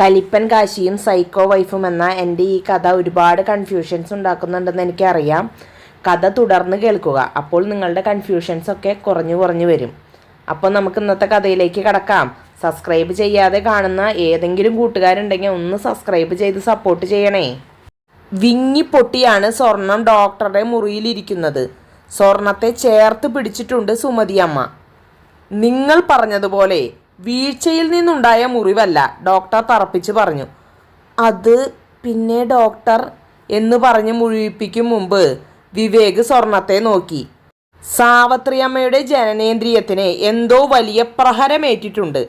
കലിപ്പൻ കാശിയും psycho വൈഫും എന്ന എന്റെ ഈ കഥ ഒരുപാട് കൺഫ്യൂഷൻസ് ഉണ്ടാക്കുന്നുണ്ടെന്ന് എനിക്കറിയാം. കഥ തുടർന്ന് കേൾക്കുക. അപ്പോൾ നിങ്ങളുടെ കൺഫ്യൂഷൻസ് ഒക്കെ കുറഞ്ഞു കുറഞ്ഞു വരും. അപ്പോൾ നമുക്ക് ഇന്നത്തെ കഥയിലേക്ക് കടക്കാം. സബ്സ്ക്രൈബ് ചെയ്യാതെ കാണുന്ന ഏതെങ്കിലും കൂട്ടുകാരുണ്ടെങ്കിൽ ഒന്ന് സബ്സ്ക്രൈബ് ചെയ്ത് സപ്പോർട്ട് ചെയ്യണേ. വിങ്ങിപ്പൊട്ടിയാണ് സ്വർണം ഡോക്ടറുടെ മുറിയിലിരിക്കുന്നത്. സ്വർണത്തെ ചേർത്ത് പിടിച്ചിട്ടുണ്ട് സുമതി അമ്മ നിങ്ങൾ പറഞ്ഞതുപോലെ വീഴ്ചയിൽ നിന്നുണ്ടായ മുറിവല്ല ഡോക്ടർ തറപ്പിച്ച് പറഞ്ഞു. അത് പിന്നെ ഡോക്ടർ എന്ന് പറഞ്ഞ് മുഴുവിപ്പിക്കും മുമ്പ് വിവേക് സ്വർണത്തെ നോക്കി. സാവത്രിയമ്മയുടെ ജനനേന്ദ്രിയത്തിന് എന്തോ വലിയ പ്രഹരമേറ്റിട്ടുണ്ട്.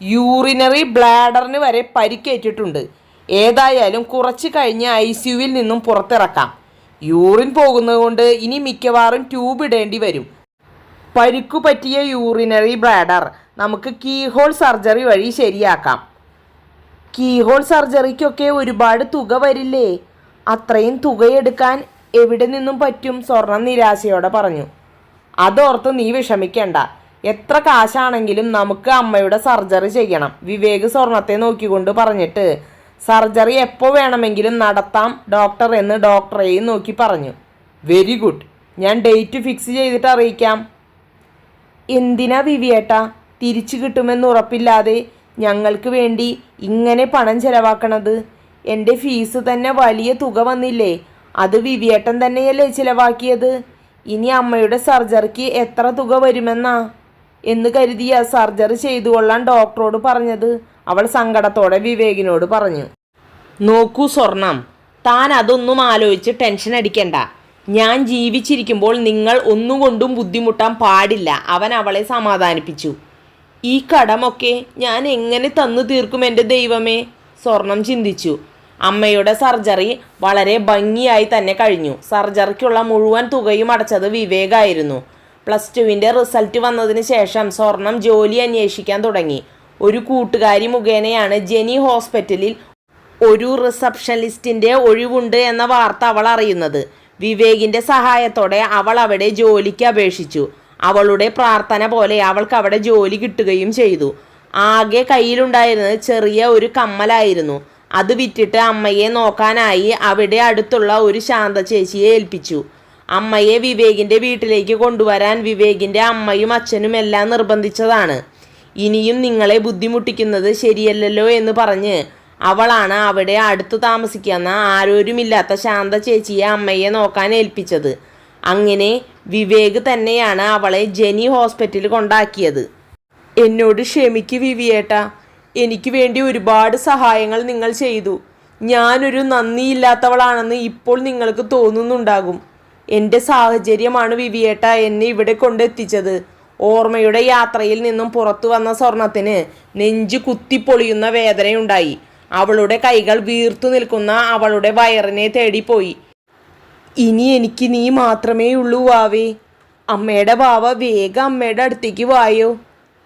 യൂറിനറി ബ്ലാഡറിന് വരെ പരിക്കേറ്റിട്ടുണ്ട്. ഏതായാലും കുറച്ച് കഴിഞ്ഞ് ഐ സിയുവിൽ നിന്നും പുറത്തിറക്കാം. യൂറിൻ പോകുന്നതുകൊണ്ട് ഇനി മിക്കവാറും ട്യൂബ് ഇടേണ്ടി വരും. പരിക്കു പറ്റിയ യൂറിനറി ബ്ലാഡർ നമുക്ക് കീഹോൾ സർജറി വഴി ശരിയാക്കാം. കീഹോൾ സർജറിക്കൊക്കെ ഒരുപാട് തുക വരില്ലേ? അത്രയും തുകയെടുക്കാൻ എവിടെ നിന്നും പറ്റും? സ്വർണം നിരാശയോടെ പറഞ്ഞു. അതോർത്ത് നീ വിഷമിക്കേണ്ട. എത്ര കാശാണെങ്കിലും നമുക്ക് അമ്മയുടെ സർജറി ചെയ്യണം. വിവേക് സ്വർണത്തെ നോക്കിക്കൊണ്ട് പറഞ്ഞിട്ട് സർജറി എപ്പോൾ വേണമെങ്കിലും നടത്താം ഡോക്ടർ എന്ന് ഡോക്ടറെയും നോക്കി പറഞ്ഞു. വെരി ഗുഡ് ഞാൻ ഡേറ്റ് ഫിക്സ് ചെയ്തിട്ട് അറിയിക്കാം. എന്തിനാ വിവിയേട്ടാ തിരിച്ചു കിട്ടുമെന്ന് ഉറപ്പില്ലാതെ ഞങ്ങൾക്ക് വേണ്ടി ഇങ്ങനെ പണം ചെലവാക്കണത്? എന്റെ ഫീസ് തന്നെ വലിയ തുക വന്നില്ലേ? അത് വിവിയേട്ടൻ തന്നെയല്ലേ ചിലവാക്കിയത്? ഇനി അമ്മയുടെ സർജറിക്ക് എത്ര തുക വരുമെന്നാ? എന്ന് കരുതിയ സർജറി ചെയ്തു കൊള്ളാൻ ഡോക്ടറോട് പറഞ്ഞത് അവൾ സങ്കടത്തോടെ വിവേകിനോട് പറഞ്ഞു. നോക്കൂ സ്വർണം. താൻ അതൊന്നും ആലോചിച്ച് ടെൻഷൻ അടിക്കണ്ട. ഞാൻ ജീവിച്ചിരിക്കുമ്പോൾ നിങ്ങൾ ഒന്നുകൊണ്ടും ബുദ്ധിമുട്ടാൻ പാടില്ല. അവൻ അവളെ സമാധാനിപ്പിച്ചു. ഈ കടമൊക്കെ ഞാൻ എങ്ങനെ തന്നു തീർക്കും എന്റെ ദൈവമേ? സ്വർണം ചിന്തിച്ചു. അമ്മയുടെ സർജറി വളരെ ഭംഗിയായി തന്നെ കഴിഞ്ഞു. സർജറിക്കുള്ള മുഴുവൻ തുകയും അടച്ചത് വിവേകായിരുന്നു. പ്ലസ് ടുവിന്റെ റിസൾട്ട് വന്നതിന് ശേഷം സ്വർണം ജോലി അന്വേഷിക്കാൻ തുടങ്ങി. ഒരു കൂട്ടുകാരി മുഖേനയാണ് ജെനി ഹോസ്പിറ്റലിൽ ഒരു റിസപ്ഷനിസ്റ്റിന്റെ ഒഴിവുണ്ട് എന്ന വാർത്ത അവൾ അറിയുന്നത്. വിവേകിന്റെ സഹായത്തോടെ അവൾ അവിടെ ജോലിക്ക് അപേക്ഷിച്ചു. അവളുടെ പ്രാർത്ഥന പോലെ അവൾക്ക് അവിടെ ജോലി കിട്ടുകയും ചെയ്തു. ആകെ കയ്യിലുണ്ടായിരുന്നത് ചെറിയ ഒരു കമ്മലായിരുന്നു. അത് വിറ്റിട്ട് അമ്മയെ നോക്കാനായി അവിടെ അടുത്തുള്ള ഒരു ശാന്ത ചേച്ചിയെ ഏൽപ്പിച്ചു. അമ്മയെ വിവേകിന്റെ വീട്ടിലേക്ക് കൊണ്ടുവരാൻ വിവേകിന്റെ അമ്മയും അച്ഛനും എല്ലാം നിർബന്ധിച്ചതാണ്. ഇനിയും നിങ്ങളെ ബുദ്ധിമുട്ടിക്കുന്നത് ശരിയല്ലല്ലോ എന്ന് പറഞ്ഞ് അവളാണ് അവിടെ അടുത്ത് താമസിക്കുന്ന ആരോരുമില്ലാത്ത ശാന്ത ചേച്ചിയെ അമ്മയെ നോക്കാൻ ഏൽപ്പിച്ചത്. അങ്ങനെ വിവേക് തന്നെയാണ് അവളെ ജെനി ഹോസ്പിറ്റലിൽ കൊണ്ടാക്കിയത്. എന്നോട് ക്ഷമിക്ക് വിവിയേട്ട. എനിക്ക് വേണ്ടി ഒരുപാട് സഹായങ്ങൾ നിങ്ങൾ ചെയ്തു. ഞാനൊരു നന്ദിയില്ലാത്തവളാണെന്ന് ഇപ്പോൾ നിങ്ങൾക്ക് തോന്നുന്നുണ്ടാകും. എന്റെ സാഹചര്യമാണ് വിവിയേട്ട എന്നെ ഇവിടെ കൊണ്ടെത്തിച്ചത്. ഓർമ്മയുടെ യാത്രയിൽ നിന്നും പുറത്തു വന്ന സ്വർണത്തിന് നെഞ്ചു കുത്തിപ്പൊളിയുന്ന വേദനയുണ്ടായി. അവളുടെ കൈകൾ വീർത്തു നിൽക്കുന്ന അവളുടെ വയറിനെ തേടിപ്പോയി. ഇനി എനിക്ക് നീ മാത്രമേ ഉള്ളൂ വാവേ. അമ്മയുടെ വാവ വേഗം അമ്മയുടെ അടുത്തേക്ക് വായോ.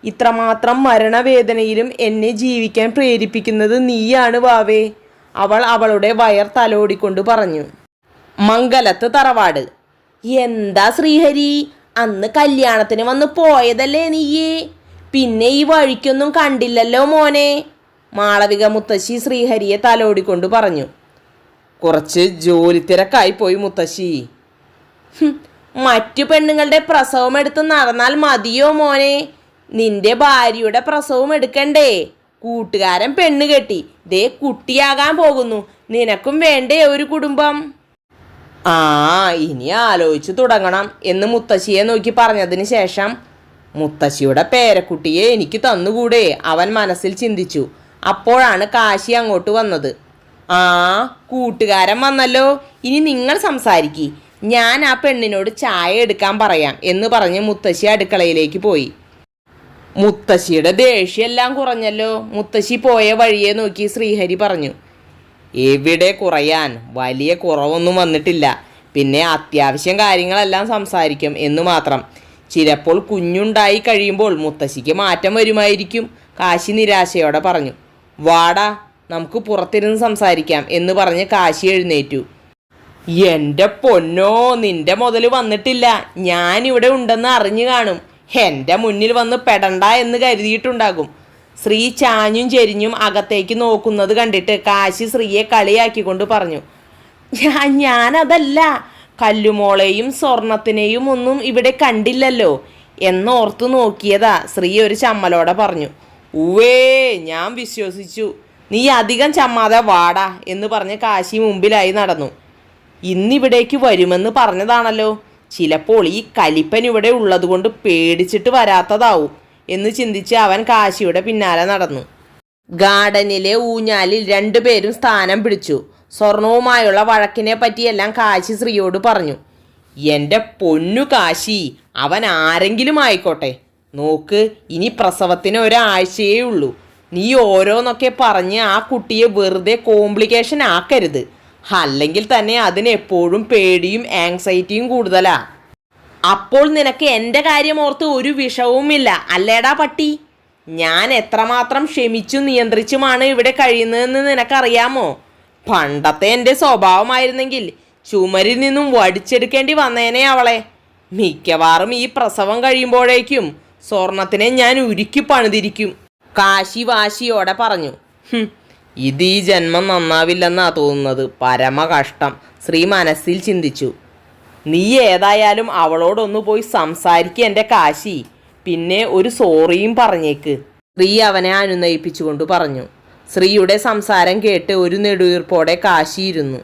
ഇത്രമാത്രം മരണവേദനയിലും എന്നെ ജീവിക്കാൻ പ്രേരിപ്പിക്കുന്നത് നീയാണ് വാവേ. അവൾ അവളുടെ വയർ തലോടിക്കൊണ്ട് പറഞ്ഞു. മംഗലത്ത് തറവാട്. എന്താ ശ്രീഹരി? അന്ന് കല്യാണത്തിന് വന്ന് പോയതല്ലേ നീയേ. പിന്നെ ഈ വഴിക്കൊന്നും കണ്ടില്ലല്ലോ മോനെ. മാളവിക മുത്തശ്ശി ശ്രീഹരിയെ തലോടിക്കൊണ്ട് പറഞ്ഞു. കുറച്ച് ജോലി തിരക്കായി പോയി മുത്തശ്ശി. മറ്റു പെണ്ണുങ്ങളുടെ പ്രസവം എടുത്ത് നടന്നാൽ മതിയോ മോനെ? നിന്റെ ഭാര്യയുടെ പ്രസവം എടുക്കണ്ടേ? കൂട്ടുകാരൻ പെണ്ണ് കെട്ടി. ദേ കുട്ടിയാകാൻ പോകുന്നു. നിനക്കും വേണ്ടേ ഒരു കുടുംബം? ആ ഇനി ആലോചിച്ചു തുടങ്ങണം എന്ന് മുത്തശ്ശിയെ നോക്കി പറഞ്ഞതിന് ശേഷം മുത്തശ്ശിയുടെ പേരക്കുട്ടിയെ എനിക്ക് തന്നുകൂടെ അവൻ മനസ്സിൽ ചിന്തിച്ചു. അപ്പോഴാണ് കാശി അങ്ങോട്ട് വന്നത്. ആ കൂട്ടുകാരൻ വന്നല്ലോ. ഇനി നിങ്ങൾ സംസാരിക്കി. ഞാൻ ആ പെണ്ണിനോട് ചായ എടുക്കാൻ പറയാം എന്ന് പറഞ്ഞ് മുത്തശ്ശി അടുക്കളയിലേക്ക് പോയി. മുത്തശ്ശിയുടെ ദേഷ്യമെല്ലാം കുറഞ്ഞല്ലോ. മുത്തശ്ശി പോയ വഴിയെ നോക്കി ശ്രീഹരി പറഞ്ഞു എവിടെ കുറയാൻ? വലിയ കുറവൊന്നും വന്നിട്ടില്ല. പിന്നെ അത്യാവശ്യം കാര്യങ്ങളെല്ലാം സംസാരിക്കും എന്ന് മാത്രം. ചിലപ്പോൾ കുഞ്ഞുണ്ടായി കഴിയുമ്പോൾ മുത്തശ്ശിക്ക് മാറ്റം വരുമായിരിക്കും കാശി നിരാശയോടെ പറഞ്ഞു. വാടാ നമുക്ക് പുറത്തിരുന്ന് സംസാരിക്കാം എന്ന് പറഞ്ഞ് കാശി എഴുന്നേറ്റു. എന്റെ പൊന്നോ നിന്റെ മുതൽ വന്നിട്ടില്ല. ഞാനിവിടെ ഉണ്ടെന്ന് അറിഞ്ഞു കാണും. എന്റെ മുന്നിൽ വന്ന് പെടണ്ട എന്ന് കരുതിയിട്ടുണ്ടാകും. ശ്രീ ചാഞ്ഞും ചെരിഞ്ഞും അകത്തേക്ക് നോക്കുന്നത് കണ്ടിട്ട് കാശി ശ്രീയെ കളിയാക്കിക്കൊണ്ട് പറഞ്ഞു ഞാൻ ഞാനതല്ല. കല്ലുമോളെയും സ്വർണത്തിനെയും ഒന്നും ഇവിടെ കണ്ടില്ലല്ലോ. എന്നോർത്തു നോക്കിയതാ ശ്രീ ഒരു ചമ്മലോടെ പറഞ്ഞു. ഉവേ ഞാൻ വിശ്വസിച്ചു. നീ അധികം ചമ്മാതെ വാടാ എന്ന് പറഞ്ഞ് കാശി മുമ്പിലായി നടന്നു. ഇന്നിവിടേക്ക് വരുമെന്ന് പറഞ്ഞതാണല്ലോ. ചിലപ്പോൾ ഈ കലിപ്പൻ ഇവിടെ ഉള്ളതുകൊണ്ട് പേടിച്ചിട്ട് വരാത്തതാവും എന്ന് ചിന്തിച്ച് അവൻ കാശിയുടെ പിന്നാലെ നടന്നു. ഗാർഡനിലെ ഊഞ്ഞാലിൽ രണ്ടുപേരും സ്ഥാനം പിടിച്ചു. സ്വർണവുമായുള്ള വഴക്കിനെ പറ്റിയെല്ലാം കാശി ശ്രീയോട് പറഞ്ഞു. എന്റെ പൊന്നു കാശി അവൻ ആരെങ്കിലും ആയിക്കോട്ടെ. നോക്ക് ഇനി പ്രസവത്തിന് ഒരാഴ്ചയേ ഉള്ളൂ. നീ ഓരോന്നൊക്കെ പറഞ്ഞ് ആ കുട്ടിയെ വെറുതെ കോംപ്ലിക്കേഷൻ ആക്കരുത്. അല്ലെങ്കിൽ തന്നെ അതിന് എപ്പോഴും പേടിയും ആങ്സൈറ്റിയും കൂടുതലാ. അപ്പോൾ നിനക്ക് എന്റെ കാര്യം ഓർത്ത് ഒരു വിഷവുമില്ല അല്ലേടാ പട്ടി? ഞാൻ എത്രമാത്രം ക്ഷമിച്ചു നിയന്ത്രിച്ചുമാണ് ഇവിടെ കഴിയുന്നതെന്ന് നിനക്കറിയാമോ? പണ്ടത്തെ എന്റെ സ്വഭാവമായിരുന്നെങ്കിൽ ചുമരിൽ നിന്നും വടിച്ചെടുക്കേണ്ടി വന്നേനെ അവളെ. മിക്കവാറും ഈ പ്രസവം കഴിയുമ്പോഴേക്കും സ്വർണത്തിനെ ഞാൻ ഉരുക്കി പണിതിരിക്കും. കാശി വാശിയോടെ പറഞ്ഞു. ഇത് ഈ ജന്മം നന്നാവില്ലെന്നാ തോന്നുന്നത്. പരമ കഷ്ടം ശ്രീ മനസ്സിൽ ചിന്തിച്ചു. നീ ഏതായാലും അവളോടൊന്ന് പോയി സംസാരിക്കുക എന്റെ കാശി. പിന്നെ ഒരു സോറിയും പറഞ്ഞേക്ക്. ശ്രീ അവനെ അനുനയിപ്പിച്ചുകൊണ്ട് പറഞ്ഞു. ശ്രീയുടെ സംസാരം കേട്ട് ഒരു നെടുവീർപ്പോടെ കാശിയിരുന്നു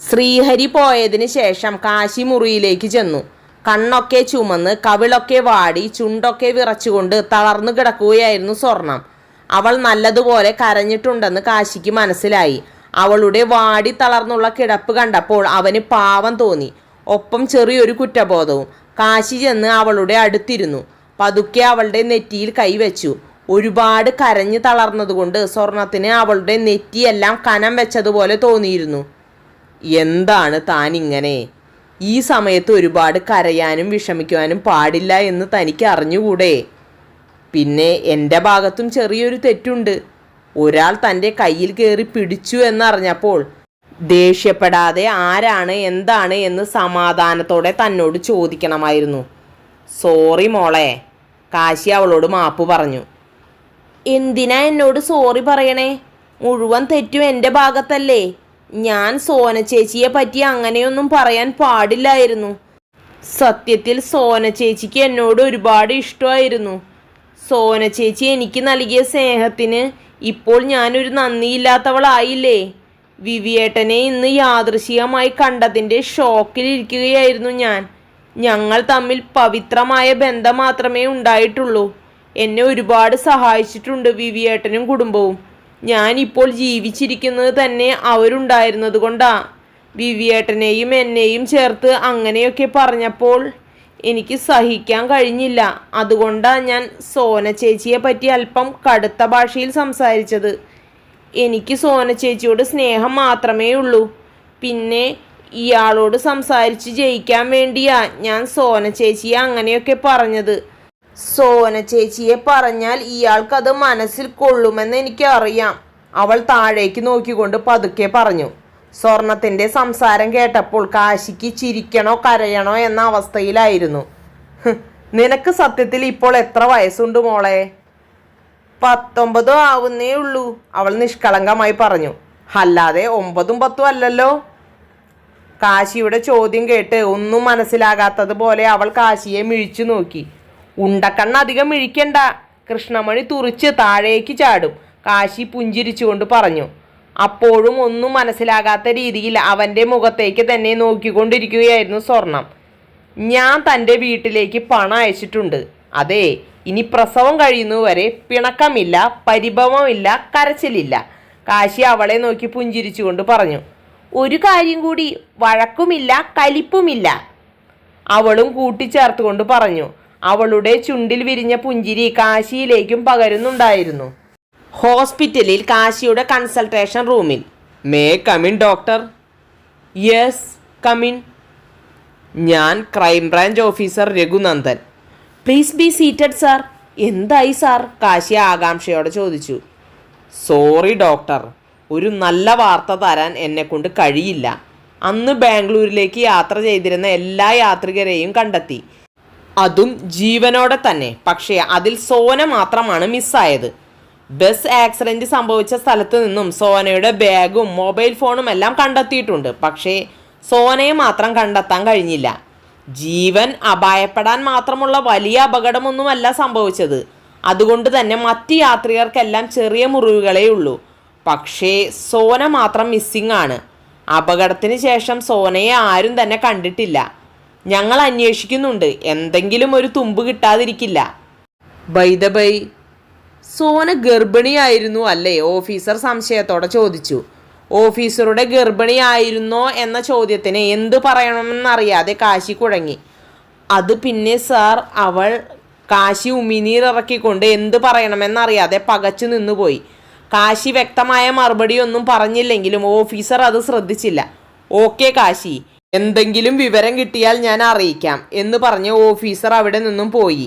ശ്രീഹരി പോയതിന് ശേഷം കാശി മുറിയിലേക്ക് ചെന്നു. കണ്ണൊക്കെ ചുമന്ന് കവിളൊക്കെ വാടി ചുണ്ടൊക്കെ വിറച്ചുകൊണ്ട് തളർന്നു കിടക്കുകയായിരുന്നു സ്വർണം. അവൾ നല്ലതുപോലെ കരഞ്ഞിട്ടുണ്ടെന്ന് കാശിക്ക് മനസ്സിലായി. അവളുടെ വാടി തളർന്നുള്ള കിടപ്പ് കണ്ടപ്പോൾ അവന് പാവം തോന്നി. ഒപ്പം ചെറിയൊരു കുറ്റബോധവും. കാശി ചെന്ന് അവളുടെ അടുത്തിരുന്നു. പതുക്കെ അവളുടെ നെറ്റിയിൽ കൈവച്ചു. ഒരുപാട് കരഞ്ഞു തളർന്നതുകൊണ്ട് സ്വർണത്തിന് അവളുടെ നെറ്റിയെല്ലാം കനം വെച്ചതുപോലെ തോന്നിയിരുന്നു. എന്താണ് താനിങ്ങനെ? ഈ സമയത്ത് ഒരുപാട് കരയാനും വിഷമിക്കുവാനും പാടില്ല എന്ന് തനിക്ക് അറിഞ്ഞുകൂടെ? പിന്നെ എന്റെ ഭാഗത്തും ചെറിയൊരു തെറ്റുണ്ട്. ഒരാൾ തന്റെ കയ്യിൽ കയറി പിടിച്ചു എന്നറിഞ്ഞപ്പോൾ ദേഷ്യപ്പെടാതെ ആരാണ് എന്താണ് എന്ന് സമാധാനത്തോടെ തന്നോട് ചോദിക്കണമായിരുന്നു. സോറി മോളെ കാശി അവളോട് മാപ്പ് പറഞ്ഞു. എന്തിനാ എന്നോട് സോറി പറയണേ? മുഴുവൻ തെറ്റും എന്റെ ഭാഗത്തല്ലേ. ഞാൻ സോന ചേച്ചിയെ പറ്റി അങ്ങനെയൊന്നും പറയാൻ പാടില്ലായിരുന്നു. സത്യത്തിൽ സോന ചേച്ചിക്ക് എന്നോട് ഒരുപാട് ഇഷ്ടമായിരുന്നു. സോന ചേച്ചി എനിക്ക് നൽകിയ സ്നേഹത്തിന് ഇപ്പോൾ ഞാനൊരു നന്ദിയില്ലാത്തവളായില്ലേ? വിവിയേട്ടനെ ഇന്ന് യാദൃശികമായി കണ്ടതിന്റെ ഷോക്കിലിരിക്കുകയായിരുന്നു ഞാൻ. ഞങ്ങൾ തമ്മിൽ പവിത്രമായ ബന്ധം മാത്രമേ ഉണ്ടായിട്ടുള്ളൂ. എന്നെ ഒരുപാട് സഹായിച്ചിട്ടുണ്ട് വിവിയേട്ടനും കുടുംബവും. ഞാൻ ഇപ്പോൾ ജീവിച്ചിരിക്കുന്നത് തന്നെ അവരുണ്ടായിരുന്നത് കൊണ്ടാ. വിവിയേട്ടനെയും എന്നെയും ചേർത്ത് അങ്ങനെയൊക്കെ പറഞ്ഞപ്പോൾ എനിക്ക് സഹിക്കാൻ കഴിഞ്ഞില്ല. അതുകൊണ്ടാണ് ഞാൻ സോന ചേച്ചിയെ പറ്റി അല്പം കടുത്ത ഭാഷയിൽ സംസാരിച്ചത്. എനിക്ക് സോന ചേച്ചിയോട് സ്നേഹം മാത്രമേ ഉള്ളൂ. പിന്നെ ഇയാളോട് സംസാരിച്ച് ജയിക്കാൻ വേണ്ടിയാ ഞാൻ സോന ചേച്ചിയെ അങ്ങനെയൊക്കെ പറഞ്ഞത്. സോന ചേച്ചിയെ പറഞ്ഞാൽ ഇയാൾക്കത് മനസ്സിൽ കൊള്ളുമെന്ന് എനിക്കറിയാം. അവൾ താഴേക്ക് നോക്കിക്കൊണ്ട് പതുക്കെ പറഞ്ഞു. സ്വർണത്തിന്റെ സംസാരം കേട്ടപ്പോൾ കാശിക്ക് ചിരിക്കണോ കരയണോ എന്ന അവസ്ഥയിലായിരുന്നു. നിനക്ക് സത്യത്തിൽ ഇപ്പോൾ എത്ര വയസ്സുണ്ട് മോളെ? പത്തൊമ്പതോ ആവുന്നേ ഉള്ളൂ അവൾ നിഷ്കളങ്കമായി പറഞ്ഞു. അല്ലാതെ ഒമ്പതും പത്തും അല്ലല്ലോ. കാശിയുടെ ചോദ്യം കേട്ട് ഒന്നും മനസ്സിലാകാത്തതുപോലെ അവൾ കാശിയെ മിഴിച്ചു നോക്കി. ഉണ്ടക്കണ്ണ് അധികം മിഴിക്കണ്ട. കൃഷ്ണമണി തുറിച്ച് താഴേക്ക് ചാടും. കാശി പുഞ്ചിരിച്ചുകൊണ്ട് പറഞ്ഞു. അപ്പോഴും ഒന്നും മനസ്സിലാകാത്ത രീതിയിൽ അവന്റെ മുഖത്തേക്ക് തന്നെ നോക്കിക്കൊണ്ടിരിക്കുകയായിരുന്നു സ്വർണം. ഞാൻ തന്റെ വീട്ടിലേക്ക് പണം അയച്ചിട്ടുണ്ട്. അതെ ഇനി പ്രസവം കഴിയുന്നതുവരെ പിണക്കമില്ല പരിഭവമില്ല കരച്ചിലില്ല. കാശി അവളെ നോക്കി പുഞ്ചിരിച്ചുകൊണ്ട് പറഞ്ഞു. ഒരു കാര്യം കൂടി വഴക്കുമില്ല കലിപ്പുമില്ല. അവളും കൂട്ടിച്ചേർത്തുകൊണ്ട് പറഞ്ഞു. അവളുടെ ചുണ്ടിൽ വിരിഞ്ഞ പുഞ്ചിരി കാശിയിലേക്കും പകരുന്നുണ്ടായിരുന്നു. ഹോസ്പിറ്റലിൽ കാശിയുടെ കൺസൾട്ടേഷൻ റൂമിൽ. May come in doctor? Yes come in. ഞാൻ crime branch officer Raghunandan. Please be seated sir. എന്തായി സാർ? കാശി ആകാംക്ഷയോടെ ചോദിച്ചു. Sorry doctor. ഒരു നല്ല വാർത്ത തരാൻ എന്നെക്കൊണ്ട് കഴിയില്ല. അന്ന് ബാംഗ്ലൂരിലേക്ക് യാത്ര ചെയ്തിരുന്ന എല്ലാ യാത്രികരെയും കണ്ടെത്തി. അതും ജീവനോടെ തന്നെ. പക്ഷേ അതിൽ സോന മാത്രമാണ് മിസ്സായത്. ബസ് ആക്സിഡന്റ് സംഭവിച്ച സ്ഥലത്ത് നിന്നും സോനയുടെ ബാഗും മൊബൈൽ ഫോണും എല്ലാം കണ്ടെത്തിയിട്ടുണ്ട്. പക്ഷേ സോനയെ മാത്രം കണ്ടെത്താൻ കഴിഞ്ഞില്ല. ജീവൻ അപായപ്പെടാൻ മാത്രമുള്ള വലിയ അപകടമൊന്നുമല്ല സംഭവിച്ചത്. അതുകൊണ്ട് തന്നെ മറ്റ് യാത്രികർക്കെല്ലാം ചെറിയ മുറിവുകളേ ഉള്ളൂ. പക്ഷേ സോന മാത്രം മിസ്സിംഗ് ആണ്. അപകടത്തിന് ശേഷം സോനയെ ആരും തന്നെ കണ്ടിട്ടില്ല. ഞങ്ങൾ അന്വേഷിക്കുന്നുണ്ട്. എന്തെങ്കിലും ഒരു തുമ്പ് കിട്ടാതിരിക്കില്ല. ബൈ ബൈ സോന ഗർഭിണിയായിരുന്നു അല്ലേ? ഓഫീസർ സംശയത്തോടെ ചോദിച്ചു. ഓഫീസറുടെ ഗർഭിണിയായിരുന്നോ എന്ന ചോദ്യത്തിന് എന്തു പറയണമെന്നറിയാതെ കാശി കുഴങ്ങി. അത് പിന്നെ സാർ അവൾ കാശി ഉമിനീർ ഇറക്കിക്കൊണ്ട് എന്ത് പറയണമെന്നറിയാതെ പകച്ചു നിന്നുപോയി. കാശി വ്യക്തമായ മറുപടിയൊന്നും പറഞ്ഞില്ലെങ്കിലും ഓഫീസർ അത് ശ്രദ്ധിച്ചില്ല. ഓക്കെ കാശി. എന്തെങ്കിലും വിവരം കിട്ടിയാൽ ഞാൻ അറിയിക്കാം എന്ന് പറഞ്ഞ് ഓഫീസർ അവിടെ നിന്നും പോയി.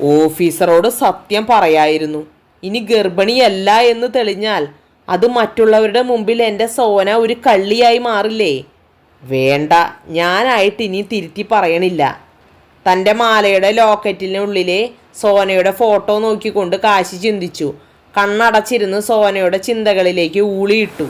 ഓഫീസറോട് സത്യം പറയായിരുന്നു. ഇനി ഗർഭിണിയല്ല എന്ന് തെളിഞ്ഞാൽ അത് മറ്റുള്ളവരുടെ മുമ്പിൽ എന്റെ സോന ഒരു കള്ളിയായി മാറില്ലേ? വേണ്ട ഞാനായിട്ട് ഇനി തിരുത്തി പറയണില്ല. തന്റെ മാലയുടെ ലോക്കറ്റിനുള്ളിലെ സോനയുടെ ഫോട്ടോ നോക്കിക്കൊണ്ട് കാശി ചിന്തിച്ചു. കണ്ണടച്ചിരുന്ന് സോനയുടെ ചിന്തകളിലേക്ക് ഊളിയിട്ടു.